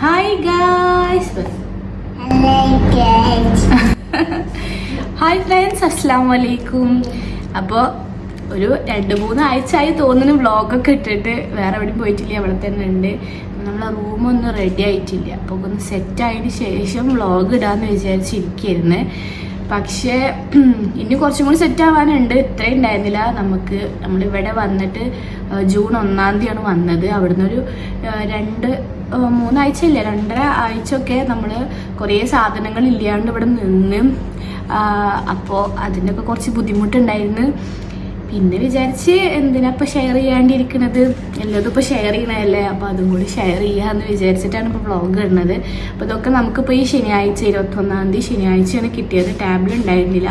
Hi guys hi friends അസ്സാം വലൈക്കും അപ്പോൾ ഒരു രണ്ട് മൂന്ന് ആഴ്ചയായി തോന്നുന്നു വ്ളോഗൊക്കെ ഇട്ടിട്ട്. വേറെ എവിടെയും പോയിട്ടില്ല. അവിടെ തന്നെ ഉണ്ട്. നമ്മളെ റൂമൊന്നും റെഡി ആയിട്ടില്ല. അപ്പോൾ ഒന്ന് സെറ്റ് ആയതിന് ശേഷം വ്ളോഗ് ഇടാന്ന് വിചാരിച്ചിരിക്കുന്നു പക്ഷേ ഇനി കുറച്ചും കൂടി സെറ്റ് ആവാനുണ്ട്. ഇത്രയും ഉണ്ടായിരുന്നില്ല. നമുക്ക് നമ്മളിവിടെ വന്നിട്ട് ജൂൺ ഒന്നാം തീയതിയാണ് വന്നത്. അവിടുന്ന് ഒരു രണ്ട് മൂന്നാഴ്ച ഇല്ല? രണ്ടര ആഴ്ചയൊക്കെ നമ്മൾ കുറേ സാധനങ്ങൾ ഇല്ലാണ്ട് ഇവിടെ നിന്ന് അപ്പോൾ അതിനൊക്കെ കുറച്ച് ബുദ്ധിമുട്ടുണ്ടായിരുന്നു. പിന്നെ വിചാരിച്ച് എന്തിനാ ഇപ്പം ഷെയർ ചെയ്യാണ്ടിരിക്കുന്നത് എല്ലാതും ഇപ്പോൾ ഷെയർ ചെയ്യണതല്ലേ? അപ്പോൾ അതും കൂടി ഷെയർ ചെയ്യാമെന്ന് വിചാരിച്ചിട്ടാണ് ഇപ്പോൾ വ്ളോഗ് ഇടുന്നത്. അപ്പോൾ ഇതൊക്കെ നമുക്കിപ്പോൾ ഈ ശനിയാഴ്ച ഇരുപത്തൊന്നാം തീയതി ശനിയാഴ്ചയാണ് കിട്ടിയത്. ടാബ്ലറ്റ് ഉണ്ടായിരുന്നില്ല.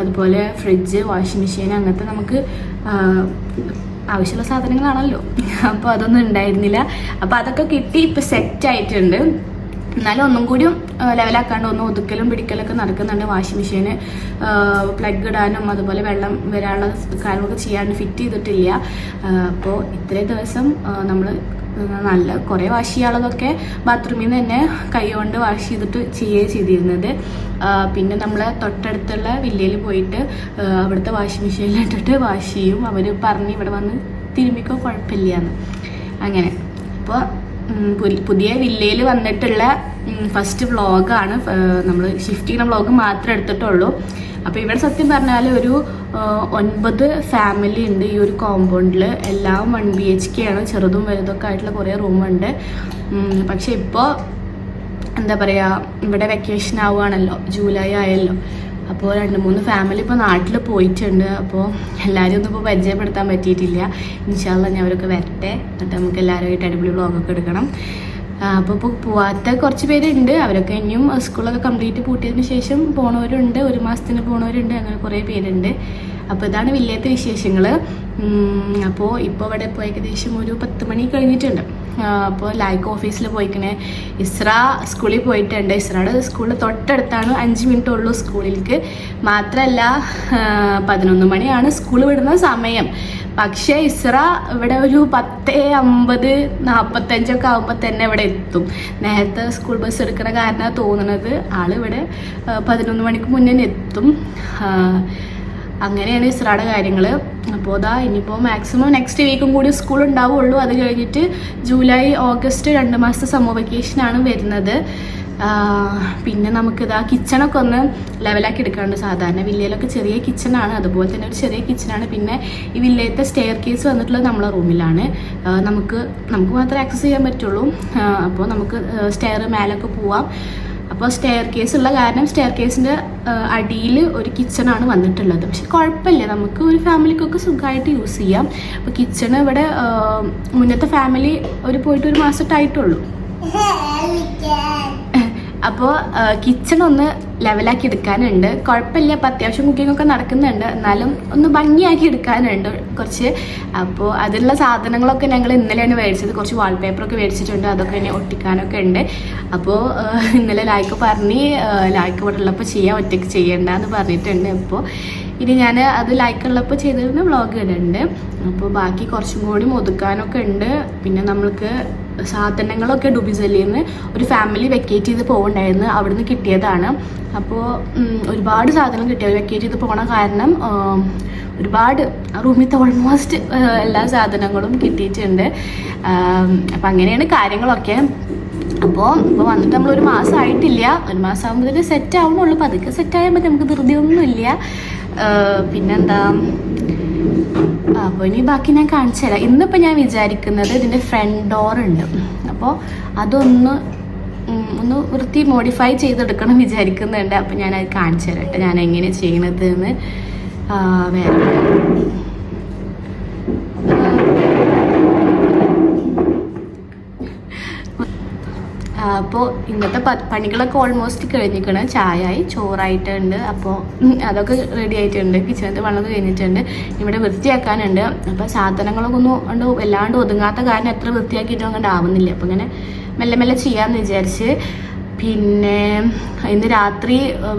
അതുപോലെ ഫ്രിഡ്ജ് വാഷിംഗ് മെഷീൻ അങ്ങനത്തെ നമുക്ക് ആവശ്യമുള്ള സാധനങ്ങളാണല്ലോ. അപ്പോൾ അതൊന്നും ഉണ്ടായിരുന്നില്ല. അപ്പോൾ അതൊക്കെ കിട്ടി ഇപ്പോൾ സെറ്റ് ആയിട്ടുണ്ട്. എന്നാലും ഒന്നും കൂടി ലെവലാക്കാണ്ട് ഒന്നും ഒതുക്കലും പിടിക്കലൊക്കെ നടക്കുന്നുണ്ട്. വാഷിംഗ് മെഷീന് പ്ലഗ് ഇടാനും അതുപോലെ വെള്ളം വരാനുള്ള കാര്യങ്ങളൊക്കെ ചെയ്യാണ്ട് ഫിറ്റ് ചെയ്തിട്ടില്ല. അപ്പോൾ ഇത്രയും ദിവസം നമ്മൾ നല്ല കുറേ വാഷ് ചെയ്യാനുള്ളതൊക്കെ ബാത്റൂമിൽ നിന്ന് തന്നെ കൈകൊണ്ട് വാഷ് ചെയ്തിട്ട് ചെയ്യുകയും ചെയ്തിരുന്നത്. പിന്നെ നമ്മൾ തൊട്ടടുത്തുള്ള വില്ലയിൽ പോയിട്ട് അവിടുത്തെ വാഷിംഗ് മെഷീനിൽ ഇട്ടിട്ട് വാഷ് ചെയ്യും. അവർ പറഞ്ഞ് ഇവിടെ വന്ന് തിരുമ്മിക്കോ കുഴപ്പമില്ല അങ്ങനെ. അപ്പോൾ പുതിയ വില്ലയിൽ വന്നിട്ടുള്ള ഫസ്റ്റ് വ്ളോഗാണ് നമ്മൾ ഷിഫ്റ്റ് ചെയ്യുന്ന വ്ളോഗ് മാത്രമേ എടുത്തിട്ടുള്ളൂ. അപ്പോൾ ഇവിടെ സത്യം പറഞ്ഞാൽ ഒരു ഒൻപത് ഫാമിലി ഉണ്ട് ഈ ഒരു കോമ്പൗണ്ടിൽ എല്ലാം വൺ ബി എച്ച് കെ ആണ്. ചെറുതും വലുതൊക്കെ ആയിട്ടുള്ള കുറേ റൂമുണ്ട് പക്ഷെ ഇപ്പോൾ എന്താ പറയുക ഇവിടെ വെക്കേഷൻ ആവുകയാണല്ലോ. ജൂലൈ ആയല്ലോ. അപ്പോൾ രണ്ട് മൂന്ന് ഫാമിലി ഇപ്പോൾ നാട്ടിൽ പോയിട്ടുണ്ട്. അപ്പോൾ എല്ലാവരും ഒന്നും ഇപ്പോൾ പരിചയപ്പെടുത്താൻ പറ്റിയിട്ടില്ല. ഇൻഷാല്ല ഞാൻ അവരൊക്കെ വരട്ടെ. എന്നിട്ട് നമുക്ക് എല്ലാവരുമായിട്ട് അടിപൊളി വ്ളോഗൊക്കെ എടുക്കണം. അപ്പോൾ ഇപ്പോൾ പോവാത്ത കുറച്ച് പേരുണ്ട്. അവരൊക്കെ ഇനിയും സ്കൂളൊക്കെ കംപ്ലീറ്റ് പൂട്ടിയതിന് ശേഷം പോണവരുണ്ട്. ഒരു മാസത്തിന് പോണവരുണ്ട്. അങ്ങനെ കുറേ പേരുണ്ട്. അപ്പോൾ ഇതാണ് വില്ലേത്തെ വിശേഷങ്ങൾ അപ്പോൾ ഇപ്പോൾ ഇവിടെ ഇപ്പോൾ ഏകദേശം ഒരു പത്ത് മണി കഴിഞ്ഞിട്ടുണ്ട്. അപ്പോൾ ലൈക്ക് ഓഫീസിൽ പോയിക്കണേ. ഇസ്ര സ്കൂളിൽ പോയിട്ടുണ്ട്. ഇസ്രയുടെ സ്കൂളിൽ തൊട്ടടുത്താണ് അഞ്ച് മിനിറ്റ് ഉള്ളൂ സ്കൂളിലേക്ക് മാത്രമല്ല പതിനൊന്ന് മണിയാണ് സ്കൂൾ വിടുന്ന സമയം. പക്ഷേ ഇസ്ര ഇവിടെ ഒരു പത്ത് അമ്പത് നാൽപ്പത്തഞ്ചൊക്കെ ആകുമ്പോൾ തന്നെ ഇവിടെ എത്തും. നേരത്തെ സ്കൂൾ ബസ് എടുക്കുന്ന കാരണം തോന്നുന്നത് ആളിവിടെ പതിനൊന്ന് മണിക്ക് മുന്നേ എത്തും. അങ്ങനെയാണ് ഇസ്രയുടെ കാര്യങ്ങൾ അപ്പോൾ അതാ ഇനിയിപ്പോൾ മാക്സിമം നെക്സ്റ്റ് വീക്കും കൂടി സ്കൂൾ ഉണ്ടാവുള്ളൂ. അത് കഴിഞ്ഞിട്ട് ജൂലൈ ഓഗസ്റ്റ് രണ്ട് മാസത്തെ സമ്മർ വെക്കേഷനാണ് വരുന്നത്. പിന്നെ നമുക്കിതാ കിച്ചണൊക്കെ ഒന്ന് ലെവലാക്കി എടുക്കാറുണ്ട്. സാധാരണ വില്ലയിലൊക്കെ ചെറിയ കിച്ചണാണ് അതുപോലെ തന്നെ ഒരു ചെറിയ കിച്ചണാണ് പിന്നെ ഈ വില്ലയത്തെ സ്റ്റെയർ കേസ് വന്നിട്ടുള്ളത് നമ്മളെ റൂമിലാണ്. നമുക്ക് നമുക്ക് മാത്രമേ ആക്സസ് ചെയ്യാൻ പറ്റുള്ളൂ. അപ്പോൾ നമുക്ക് സ്റ്റെയർ മേലൊക്കെ പോവാം. അപ്പോൾ സ്റ്റെയർ കേസ് ഉള്ള കാരണം സ്റ്റെയർ കേസിന്റെ അടിയിൽ ഒരു കിച്ചണാണ് വന്നിട്ടുള്ളത്. പക്ഷെ കുഴപ്പമില്ല. നമുക്ക് ഒരു ഫാമിലിക്കൊക്കെ സുഖമായിട്ട് യൂസ് ചെയ്യാം. അപ്പോൾ കിച്ചൺ ഇവിടെ ആ, മുന്നത്തെ ഫാമിലി ഒരു പോയിട്ട് ഒരു മാസമായിട്ടുള്ളൂ അപ്പോൾ കിച്ചൺ ഒന്ന് ലെവലാക്കി എടുക്കാനുണ്ട്. കുഴപ്പമില്ല അപ്പോൾ അത്യാവശ്യം കുക്കിംഗ് ഒക്കെ നടക്കുന്നുണ്ട്. എന്നാലും ഒന്ന് ഭംഗിയാക്കി എടുക്കാനുണ്ട് കുറച്ച്. അപ്പോൾ അതിലുള്ള സാധനങ്ങളൊക്കെ ഞങ്ങൾ ഇന്നലെയാണ് മേടിച്ചത്. കുറച്ച് വാൾപേപ്പറൊക്കെ മേടിച്ചിട്ടുണ്ട്. അതൊക്കെ ഇനി ഒട്ടിക്കാനൊക്കെ ഉണ്ട്. അപ്പോൾ ഇന്നലെ ലായ്ക്ക് പറഞ്ഞ് ലായ്ക്ക് ഇവിടെ ഉള്ളപ്പോൾ ചെയ്യാൻ ഒറ്റയ്ക്ക് ചെയ്യണ്ട എന്ന് പറഞ്ഞിട്ടുണ്ട്. അപ്പോൾ ഇനി ഞാൻ അത് ലൈക്ക് ഉള്ളപ്പോൾ ചെയ്തിരുന്ന വ്ളോഗ് ഇടുന്നുണ്ട് അപ്പോൾ ബാക്കി കുറച്ചും കൂടി ഒതുക്കാനൊക്കെ ഉണ്ട്. പിന്നെ നമ്മൾക്ക് സാധനങ്ങളൊക്കെ ഡുബിസലിൽ നിന്ന് ഒരു ഫാമിലി വെക്കേറ്റ് ചെയ്ത് പോകണ്ടായിരുന്നു അവിടുന്ന് കിട്ടിയതാണ്. അപ്പോൾ ഒരുപാട് സാധനം കിട്ടിയത് വെക്കേറ്റ് ചെയ്ത് പോകണ കാരണം ഒരുപാട് റൂമിലത്തെ ഓൾമോസ്റ്റ് എല്ലാ സാധനങ്ങളും കിട്ടിയിട്ടുണ്ട്. അപ്പം അങ്ങനെയാണ് കാര്യങ്ങളൊക്കെ. അപ്പോൾ ഇപ്പോൾ വന്നിട്ട് നമ്മൾ ഒരു മാസം ആയിട്ടില്ല. ഒരു മാസം ആകുമ്പോഴത്തേക്ക് സെറ്റ് ആവണുള്ളൂ. പതുക്കെ സെറ്റ് ആയാൽ നമുക്ക് ധൃതിയൊന്നുമില്ല. പിന്നെന്താ? അപ്പോൾ ഇനി ബാക്കി ഞാൻ കാണിച്ചു തരാം. ഇന്നിപ്പോൾ ഞാൻ വിചാരിക്കുന്നത് ഇതിന്റെ ഫ്രണ്ട് ഡോർ ഉണ്ട്. അപ്പോൾ അതൊന്ന് ഒന്ന് വൃത്തി മോഡിഫൈ ചെയ്തെടുക്കണം വിചാരിക്കുന്നുണ്ട്. അപ്പോൾ ഞാനത് കാണിച്ചു തരാം കേട്ടോ. ഞാൻ എങ്ങനെ ചെയ്യണത് എന്ന് വേറെ അപ്പോൾ ഇന്നത്തെ പണികളൊക്കെ ഓൾമോസ്റ്റ് കഴിഞ്ഞിരിക്കണം. ചായയായി ചോറായിട്ടുണ്ട്. അപ്പോൾ അതൊക്കെ റെഡി ആയിട്ടുണ്ട്. കിച്ചണത്തെ വെള്ളം കഴിഞ്ഞിട്ടുണ്ട്. ഇവിടെ വൃത്തിയാക്കാനുണ്ട്. അപ്പോൾ സാധനങ്ങളൊക്കെ ഒന്നും വല്ലാണ്ട് ഒതുങ്ങാത്ത കാരണം എത്ര വൃത്തിയാക്കിയിട്ടും അങ്ങോട്ട് ആവുന്നില്ല. അപ്പോൾ ഇങ്ങനെ മെല്ലെ മെല്ലെ ചെയ്യാമെന്ന് വിചാരിച്ച്. പിന്നെ ഇന്ന് രാത്രി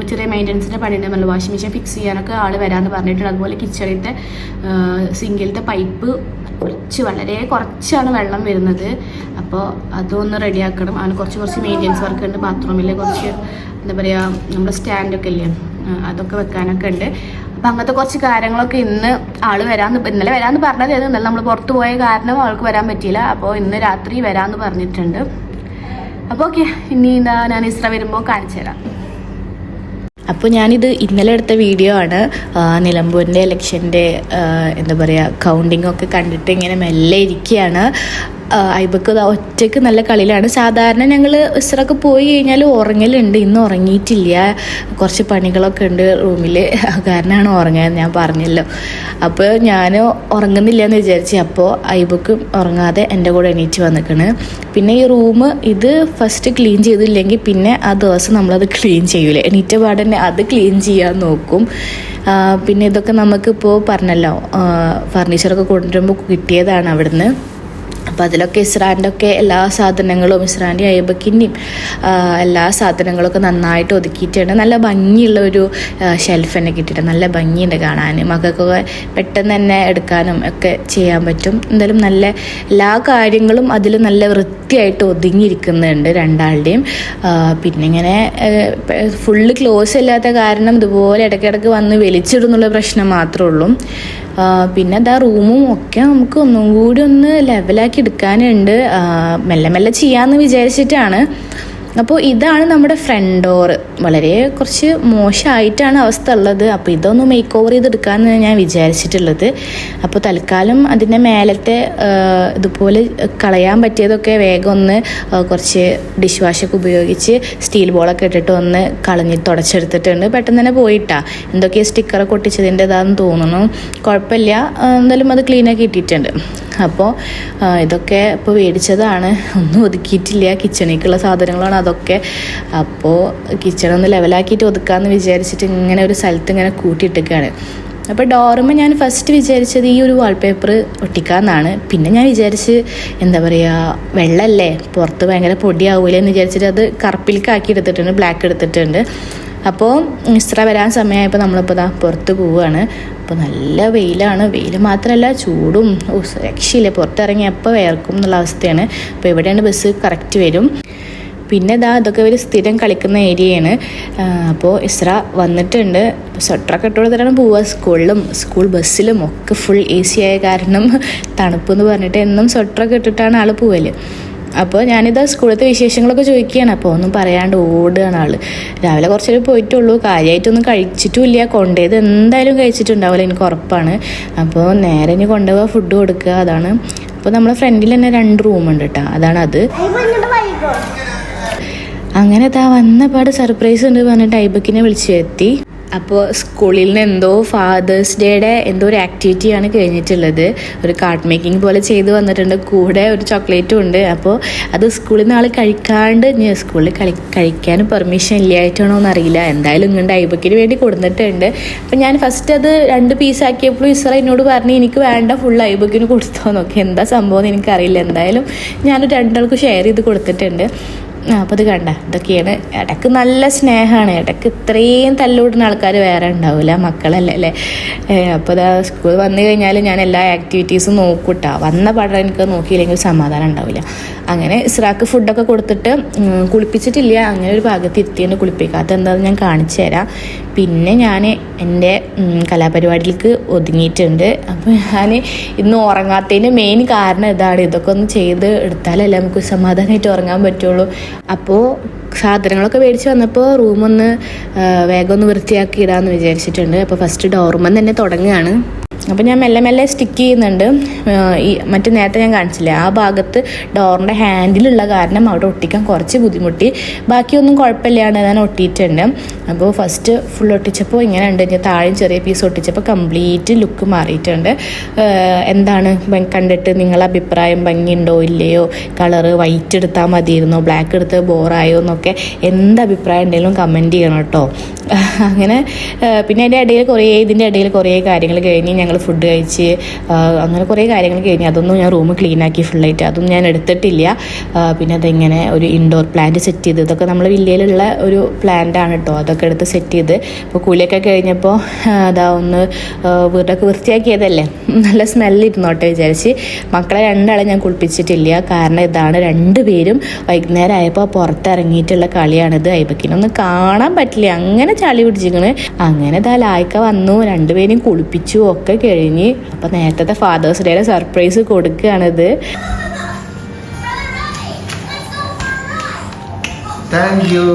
ചെറിയ മെയിന്റനൻസിന്റെ പണിയുണ്ടെന്നല്ലോ വാഷിംഗ് മെഷീൻ ഫിക്സ് ചെയ്യാനൊക്കെ ആൾ വരാമെന്ന് പറഞ്ഞിട്ടുണ്ട്. അതുപോലെ കിച്ചണിലത്തെ സിങ്കിലത്തെ പൈപ്പ് കുറച്ച് വളരെ കുറച്ചാണ് വെള്ളം വരുന്നത്. അപ്പോൾ അതൊന്ന് റെഡിയാക്കണം. അവന് കുറച്ച് കുറച്ച് മെയിന്റെനൻസ് വർക്ക് ഉണ്ട്. ബാത്റൂമിൽ കുറച്ച് എന്താ പറയുക നമ്മുടെ സ്റ്റാൻഡൊക്കെ ഇല്ലേ? അതൊക്കെ വെക്കാനൊക്കെ ഉണ്ട്. അപ്പം അങ്ങനത്തെ കുറച്ച് കാര്യങ്ങളൊക്കെ ഇന്ന് ആൾ വരാമെന്ന് ഇന്നലെ വരാന്ന് പറഞ്ഞതായിരുന്നു ഇന്നലെ നമ്മൾ പുറത്ത് പോയ കാരണം ആൾക്ക് വരാൻ പറ്റിയില്ല. അപ്പോൾ ഇന്ന് രാത്രി വരാമെന്ന് പറഞ്ഞിട്ടുണ്ട്. അപ്പോൾ ഓക്കെ. ഇനി എന്താ ഞാൻ ഇസ്ര വരുമ്പോൾ കാണിച്ചു തരാം. അപ്പോൾ ഞാനിത് ഇന്നലെ എടുത്ത വീഡിയോ ആണ്. നിലമ്പൂരിന്റെ ഇലക്ഷന്റെ എന്താ പറയുക കൗണ്ടിങ്ങൊക്കെ കണ്ടിട്ട് ഇങ്ങനെ മെല്ലെ ഇരിക്കുകയാണ് ഐബക്ക് ഒറ്റയ്ക്ക് നല്ല കളിയിലാണ്. സാധാരണ ഞങ്ങൾ ഇസ്രൊക്കെ പോയി കഴിഞ്ഞാൽ ഉറങ്ങലുണ്ട്. ഇന്ന് ഉറങ്ങിയിട്ടില്ല. കുറച്ച് പണികളൊക്കെ ഉണ്ട് റൂമിൽ കാരണമാണ് ഉറങ്ങാൻ ഞാൻ പറഞ്ഞല്ലോ. അപ്പോൾ ഞാൻ ഉറങ്ങുന്നില്ല എന്ന് വിചാരിച്ചു അപ്പോൾ ഐബക്ക് ഉറങ്ങാതെ എന്റെ കൂടെ എണീറ്റ് വന്നിക്കണ്. പിന്നെ ഈ റൂം ഇത് ഫസ്റ്റ് ക്ലീൻ ചെയ്തില്ലെങ്കിൽ പിന്നെ ആ ദിവസം നമ്മളത് ക്ലീൻ ചെയ്യൂലേ. എണീറ്റ പാടന്നെ അത് ക്ലീൻ ചെയ്യാൻ നോക്കും. പിന്നെ ഇതൊക്കെ നമുക്കിപ്പോൾ പറഞ്ഞല്ലോ ഫർണിച്ചറൊക്കെ കൊണ്ടുവരുമ്പോൾ കിട്ടിയതാണ് അവിടുന്ന്. അപ്പോൾ അതിലൊക്കെ ഇസ്രാന്റെ ഒക്കെ എല്ലാ സാധനങ്ങളും ഇസ്രാന്റെ അയ്യബക്കിന്റെയും എല്ലാ സാധനങ്ങളൊക്കെ നന്നായിട്ട് ഒതുക്കിയിട്ടുണ്ട്. നല്ല ഭംഗിയുള്ള ഒരു ഷെൽഫ് തന്നെ കിട്ടിയിട്ട് നല്ല ഭംഗിയുണ്ട് കാണാൻ. മക്കൾക്കൊക്കെ പെട്ടെന്ന് തന്നെ എടുക്കാനും ഒക്കെ ചെയ്യാൻ പറ്റും. എന്തായാലും നല്ല എല്ലാ കാര്യങ്ങളും അതിൽ നല്ല വൃത്തിയായിട്ട് ഒതുങ്ങിയിരിക്കുന്നുണ്ട് രണ്ടാളുടെയും. പിന്നെ ഇങ്ങനെ ഫുള്ള് ക്ലോസ് ഇല്ലാത്ത കാരണം ഇതുപോലെ ഇടയ്ക്കിടയ്ക്ക് വന്ന് വലിച്ചിടുന്നുള്ള പ്രശ്നം മാത്രമേ ഉള്ളൂ. പിന്നെ അതാ റൂമും ഒക്കെ നമുക്ക് ഒന്നും കൂടി ഒന്ന് ലെവലാക്കി എടുക്കാനുണ്ട്. മെല്ലെ മെല്ലെ ചെയ്യാമെന്ന് വിചാരിച്ചിട്ടാണ്. അപ്പോൾ ഇതാണ് നമ്മുടെ ഫ്രണ്ട് ഡോർ വളരെ കുറച്ച് മോശമായിട്ടാണ് അവസ്ഥ ഉള്ളത്. അപ്പോൾ ഇതൊന്ന് മേക്ക് ഓവർ ചെയ്തെടുക്കാമെന്ന് ഞാൻ വിചാരിച്ചിട്ടുള്ളത്. അപ്പോൾ തൽക്കാലം അതിന്റെ മേലത്തെ ഇതുപോലെ കളയാൻ പറ്റിയതൊക്കെ വേഗം ഒന്ന് കുറച്ച് ഡിഷ് വാഷൊക്കെ ഉപയോഗിച്ച് സ്റ്റീൽ ബോളൊക്കെ ഇട്ടിട്ട് ഒന്ന് കളഞ്ഞ് തുടച്ചെടുത്തിട്ടുണ്ട്. പെട്ടെന്ന് തന്നെ പോയിട്ടാ. എന്തൊക്കെയോ സ്റ്റിക്കറൊക്കെ ഒട്ടിച്ചതിന്റെ ഇതാന്ന് തോന്നുന്നു. കുഴപ്പമില്ല. എന്തായാലും അത് ക്ലീനാക്കി ഇട്ടിട്ടുണ്ട്. അപ്പോൾ ഇതൊക്കെ ഇപ്പോൾ മേടിച്ചതാണ് ഒന്നും ഒതുക്കിയിട്ടില്ല. കിച്ചണിലേക്കുള്ള സാധനങ്ങളാണ് അതൊക്കെ. അപ്പോൾ കിച്ചൺ ഒന്ന് ലെവലാക്കിയിട്ട് ഒതുക്കാമെന്ന് വിചാരിച്ചിട്ട് ഇങ്ങനെ ഒരു സ്ഥലത്ത് ഇങ്ങനെ കൂട്ടിയിട്ടൊക്കെയാണ് അപ്പോൾ ഡോറുമ്പോൾ ഞാൻ ഫസ്റ്റ് വിചാരിച്ചത് ഈ ഒരു വാൾപേപ്പർ ഒട്ടിക്കാമെന്നാണ് പിന്നെ ഞാൻ വിചാരിച്ച് എന്താ പറയുക വെള്ളമല്ലേ പുറത്ത് ഭയങ്കര പൊടിയാവൂലേ എന്ന് വിചാരിച്ചിട്ട് അത് കറുപ്പിലേക്കാക്കി എടുത്തിട്ടുണ്ട് ബ്ലാക്ക് എടുത്തിട്ടുണ്ട്. അപ്പോൾ ഇസ്ര വരാൻ സമയമായപ്പോൾ നമ്മളിപ്പോൾ ഇതാ പുറത്ത് പോവുകയാണ് അപ്പോൾ നല്ല വെയിലാണ്. വെയിൽ മാത്രമല്ല ചൂടും രക്ഷയില്ല പുറത്തിറങ്ങി എപ്പോൾ വേർക്കും എന്നുള്ള അവസ്ഥയാണ്. അപ്പോൾ എവിടെയാണ് ബസ് കറക്റ്റ് വരും? പിന്നെ ഇതാ ഇതൊക്കെ ഒരു സ്ഥിരം കളിക്കുന്ന ഏരിയയാണ് അപ്പോൾ ഇസ്ര വന്നിട്ടുണ്ട്. സ്വെറ്ററൊക്കെ ഇട്ട് കൊടുത്തിട്ടാണ് പോവുക സ്കൂളിലും സ്കൂൾ ബസ്സിലും ഒക്കെ ഫുൾ എ സി ആയ കാരണം തണുപ്പ് എന്ന് പറഞ്ഞിട്ട് എന്നും സ്വെറ്ററൊക്കെ ഇട്ടിട്ടാണ് ആൾ പോവൽ. അപ്പോൾ ഞാനിത് സ്കൂളിലത്തെ വിശേഷങ്ങളൊക്കെ ചോദിക്കുകയാണ്. അപ്പോൾ ഒന്നും പറയാണ്ട് ഓടുകയാണ് ആൾ രാവിലെ കുറച്ച് നേരം പോയിട്ടുള്ളൂ. കാര്യമായിട്ടൊന്നും കഴിച്ചിട്ടുമില്ല. കൊണ്ടുപോയത് എന്തായാലും കഴിച്ചിട്ടുണ്ടാവില്ല. എനിക്ക് ഉറപ്പാണ്. അപ്പോൾ നേരെ ഇനി കൊണ്ടുപോകാൻ ഫുഡ് കൊടുക്കുക. അതാണ്. അപ്പോൾ നമ്മളെ ഫ്രണ്ടിൽ തന്നെ രണ്ട് റൂമുണ്ട് കേട്ടോ അതാണ് അത്. അങ്ങനെ താ വന്നപാട് സർപ്രൈസ് ഉണ്ട് പറഞ്ഞിട്ട് ഐബക്കിനെ വിളിച്ചു വരുത്തി. അപ്പോൾ സ്കൂളിൽ നിന്ന് എന്തോ ഫാദേഴ്സ് ഡേയുടെ എന്തോ ഒരു ആക്ടിവിറ്റിയാണ് കഴിഞ്ഞിട്ടുള്ളത്. ഒരു കാർഡ് മേക്കിംഗ് പോലെ ചെയ്ത് വന്നിട്ടുണ്ട്. കൂടെ ഒരു ചോക്ലേറ്റും ഉണ്ട്. അപ്പോൾ അത് സ്കൂളിൽ നിന്ന് ആൾ കഴിക്കാണ്ട് സ്കൂളിൽ കളി കഴിക്കാൻ പെർമിഷൻ ഇല്ലായിട്ടാണോ എന്നറിയില്ല. എന്തായാലും ഇങ്ങോട്ട് ഐബക്കിന് വേണ്ടി കൊടുത്തിട്ടുണ്ട് അപ്പം ഞാൻ ഫസ്റ്റ് അത് രണ്ട് പീസ് ആക്കിയപ്പോഴും ഇസ്ര എന്നോട് പറഞ്ഞ് എനിക്ക് വേണ്ട ഫുൾ ഐബക്കിന് കൊടുത്തോന്നൊക്കെ. നോക്കി എന്താ സംഭവം എന്ന് എനിക്കറിയില്ല. എന്തായാലും ഞാൻ രണ്ടാൾക്ക് ഷെയർ ചെയ്ത് കൊടുത്തിട്ടുണ്ട്. അപ്പോൾ അത് കണ്ട. ഇതൊക്കെയാണ്. ഇടയ്ക്ക് നല്ല സ്നേഹമാണ് ഇടയ്ക്ക് ഇത്രയും തല്ലുവിടുന്ന ആൾക്കാർ വേറെ ഉണ്ടാവില്ല മക്കളല്ലേ അല്ലേ? അപ്പോൾ ഇതാ സ്കൂൾ വന്നു കഴിഞ്ഞാൽ ഞാൻ എല്ലാ ആക്ടിവിറ്റീസും നോക്കൂട്ടാ. വന്ന പാടം എനിക്ക് നോക്കിയില്ലെങ്കിൽ സമാധാനം ഉണ്ടാവില്ല അങ്ങനെ ഇസ്രാക്ക് ഫുഡൊക്കെ കൊടുത്തിട്ട് കുളിപ്പിച്ചിട്ടില്ല. അങ്ങനെ ഒരു ഭാഗത്ത് എത്തിയെന്ന് കുളിപ്പിക്കാത്ത എന്താണെന്ന് ഞാൻ കാണിച്ചു തരാം. പിന്നെ ഞാൻ എന്റെ കലാപരിപാടിയിലേക്ക് ഒതുങ്ങിയിട്ടുണ്ട്. അപ്പോൾ ഞാൻ ഇന്ന് ഉറങ്ങാത്തതിന് മെയിൻ കാരണം ഇതാണ്. ഇതൊക്കെ ഒന്ന് ചെയ്ത് എടുത്താലല്ലേ നമുക്ക് സമാധാനമായിട്ട് ഉറങ്ങാൻ പറ്റുള്ളൂ. അപ്പോൾ സാധനങ്ങളൊക്കെ മേടിച്ച് വന്നപ്പോൾ റൂമൊന്ന് വേഗം ഒന്ന് വൃത്തിയാക്കി ഇടാമെന്ന് വിചാരിച്ചിട്ടുണ്ട്. അപ്പോൾ ഫസ്റ്റ് ഡോർമെന്ന് തന്നെ തുടങ്ങുകയാണ്. അപ്പോൾ ഞാൻ മെല്ലെ മെല്ലെ സ്റ്റിക്ക് ചെയ്യുന്നുണ്ട്. ഈ മറ്റു നേരത്തെ ഞാൻ കാണിച്ചില്ലേ ആ ഭാഗത്ത് ഡോറിന്റെ ഹാൻഡിലുള്ള കാരണം അവിടെ ഒട്ടിക്കാൻ കുറച്ച് ബുദ്ധിമുട്ടി. ബാക്കിയൊന്നും കുഴപ്പമില്ലാണ്ട് ഞാൻ ഒട്ടിയിട്ടുണ്ട്. അപ്പോൾ ഫസ്റ്റ് ഫുൾ ഒട്ടിച്ചപ്പോൾ ഇങ്ങനെ ഉണ്ട്. ഞാൻ താഴെ ചെറിയ പീസ് ഒട്ടിച്ചപ്പോൾ കംപ്ലീറ്റ് ലുക്ക് മാറിയിട്ടുണ്ട്. എന്താണ് കണ്ടിട്ട് നിങ്ങളെ അഭിപ്രായം? ഭംഗിയുണ്ടോ ഇല്ലയോ? കളറ് വൈറ്റ് എടുത്താൽ മതിയിരുന്നോ ബ്ലാക്ക് എടുത്ത് ബോറായോ എന്നൊക്കെ എന്ത് അഭിപ്രായം ഉണ്ടെങ്കിലും കമന്റ് ചെയ്യണം കേട്ടോ. അങ്ങനെ പിന്നെ അതിന്റെ ഇടയിൽ കുറേ ഇതിന്റെ ഇടയിൽ കുറേ കാര്യങ്ങൾ കഴിഞ്ഞ് ഞങ്ങൾ ഞങ്ങൾ ഫുഡ് കഴിച്ച് അങ്ങനെ കുറേ കാര്യങ്ങൾ കഴിഞ്ഞ്. അതൊന്നും ഞാൻ റൂം ക്ലീൻ ആക്കി ഫുള്ളായിട്ട് അതൊന്നും ഞാൻ എടുത്തിട്ടില്ല. പിന്നെ അതെങ്ങനെ ഒരു ഇൻഡോർ പ്ലാന്റ് സെറ്റ് ചെയ്ത്. ഇതൊക്കെ നമ്മൾ വില്ലയിലുള്ള ഒരു പ്ലാന്റ് ആണ് കേട്ടോ അതൊക്കെ എടുത്ത് സെറ്റ് ചെയ്ത്. ഇപ്പോൾ കൂലിയൊക്കെ കഴിഞ്ഞപ്പോൾ അതാ ഒന്ന് വീടൊക്കെ വൃത്തിയാക്കിയതല്ലേ? നല്ല സ്മെല്ല് ഇരുന്നോട്ടെ വിചാരിച്ച്. മക്കളെ രണ്ടാളെ ഞാൻ കുളിപ്പിച്ചിട്ടില്ല. കാരണം ഇതാണ് രണ്ടുപേരും വൈകുന്നേരം ആയപ്പോൾ പുറത്തിറങ്ങിയിട്ടുള്ള കളിയാണിത്. ഐബക്കിനൊന്നും കാണാൻ പറ്റില്ല. അങ്ങനെ ചളി പിടിച്ചിരിക്കണ്. അങ്ങനെ ഇതാ ലായ്ക്ക വന്നു. രണ്ടുപേരും കുളിപ്പിച്ചു. ഒക്കെ കഴിഞ്ഞ് അപ്പം നേരത്തെ ഫാദേഴ്സ് ഡേയുടെ സർപ്രൈസ് കൊടുക്കുകയാണിത്. താങ്ക് യു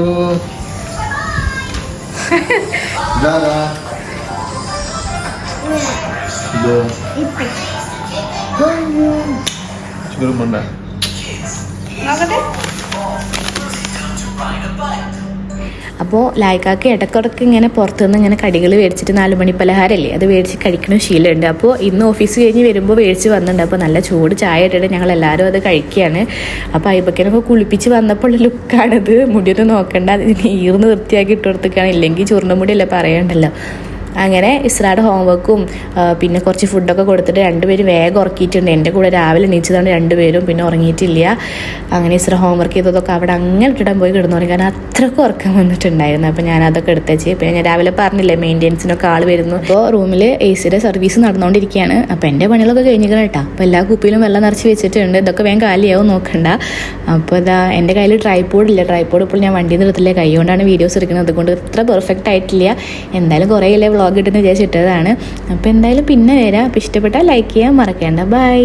ചുരുമുണ്ട അപ്പോൾ ലായ്ക്കാക്ക് ഇടക്കിടക്ക് ഇങ്ങനെ പുറത്തുനിന്ന് ഇങ്ങനെ കടികൾ മേടിച്ചിട്ട് നാല് മണി പലഹാരമല്ലേ അത് മേടിച്ച് കഴിക്കണ ശീലമുണ്ട്. അപ്പോൾ ഇന്ന് ഓഫീസ് കഴിഞ്ഞ് വരുമ്പോൾ മേടിച്ച് വന്നിട്ടുണ്ട്. അപ്പോൾ നല്ല ചൂട് ചായ ഇട്ടിട്ട് ഞങ്ങൾ എല്ലാവരും അത് കഴിക്കുകയാണ്. അപ്പോൾ അയ്യപ്പക്കനൊക്കെ കുളിപ്പിച്ച് വന്നപ്പോൾ ലുക്കാണിത്. മുടിയൊന്നും നോക്കണ്ട. ഈർന്ന് വൃത്തിയാക്കി ഇട്ട് കൊടുത്തേക്കാണ് ഇല്ലെങ്കിൽ ചുരുണ്ട മുടിയല്ലേ പറയണ്ടല്ലോ. അങ്ങനെ ഇസ്രാട് ഹോംവർക്കും പിന്നെ കുറച്ച് ഫുഡൊക്കെ കൊടുത്തിട്ട് രണ്ടുപേരും വേഗം ഉറക്കിയിട്ടുണ്ട്. എന്റെ കൂടെ രാവിലെ എണീച്ചതാണ് രണ്ടുപേരും പിന്നെ ഉറങ്ങിയിട്ടില്ല. അങ്ങനെ ഇസ്ര ഹോംവർക്ക് ചെയ്തതൊക്കെ അവിടെ അങ്ങനെ ഇട്ടിടാൻ പോയി കിടന്നുറങ്ങി. കാരണം അത്രയ്ക്ക് ഉറക്കം വന്നിട്ടുണ്ടായിരുന്നു. അപ്പോൾ ഞാൻ അതൊക്കെ എടുത്തേച്ച് പിന്നെ ഞാൻ രാവിലെ പറഞ്ഞില്ലേ മെയിന്റെനൻസിനൊക്കെ ആൾ വരുന്നു. അപ്പോൾ റൂമിൽ എ സിയുടെ സർവീസ് നടന്നുകൊണ്ടിരിക്കുകയാണ്. അപ്പോൾ എന്റെ പണികളൊക്കെ കഴിഞ്ഞിരിക്കണം കേട്ടോ. അപ്പോൾ എല്ലാ കുപ്പിയിലും വെള്ളം നിറച്ച് വെച്ചിട്ടുണ്ട്. ഇതൊക്കെ വേഗം കാലിയാവും നോക്കണ്ട. അപ്പോൾ ഇതാ എന്റെ കയ്യിൽ ട്രൈപോഡ് ഇല്ല. ട്രൈപോഡ് ഇപ്പോൾ ഞാൻ വണ്ടിയിൽ നിന്ന് കൈ കൊണ്ടാണ് വീഡിയോസ് എടുക്കുന്നത്. അതുകൊണ്ട് ഇത്ര പെർഫെക്റ്റ് ആയിട്ടില്ല. എന്തായാലും കുറേ ഇല്ലേ വ്ളോഗ് ഇട്ടെന്ന് വിചാരിച്ചിട്ടതാണ് അപ്പോൾ എന്തായാലും പിന്നെ വരാം. അപ്പോൾ ഇഷ്ടപ്പെട്ടാൽ ലൈക്ക് ചെയ്യാൻ മറക്കേണ്ട. ബൈ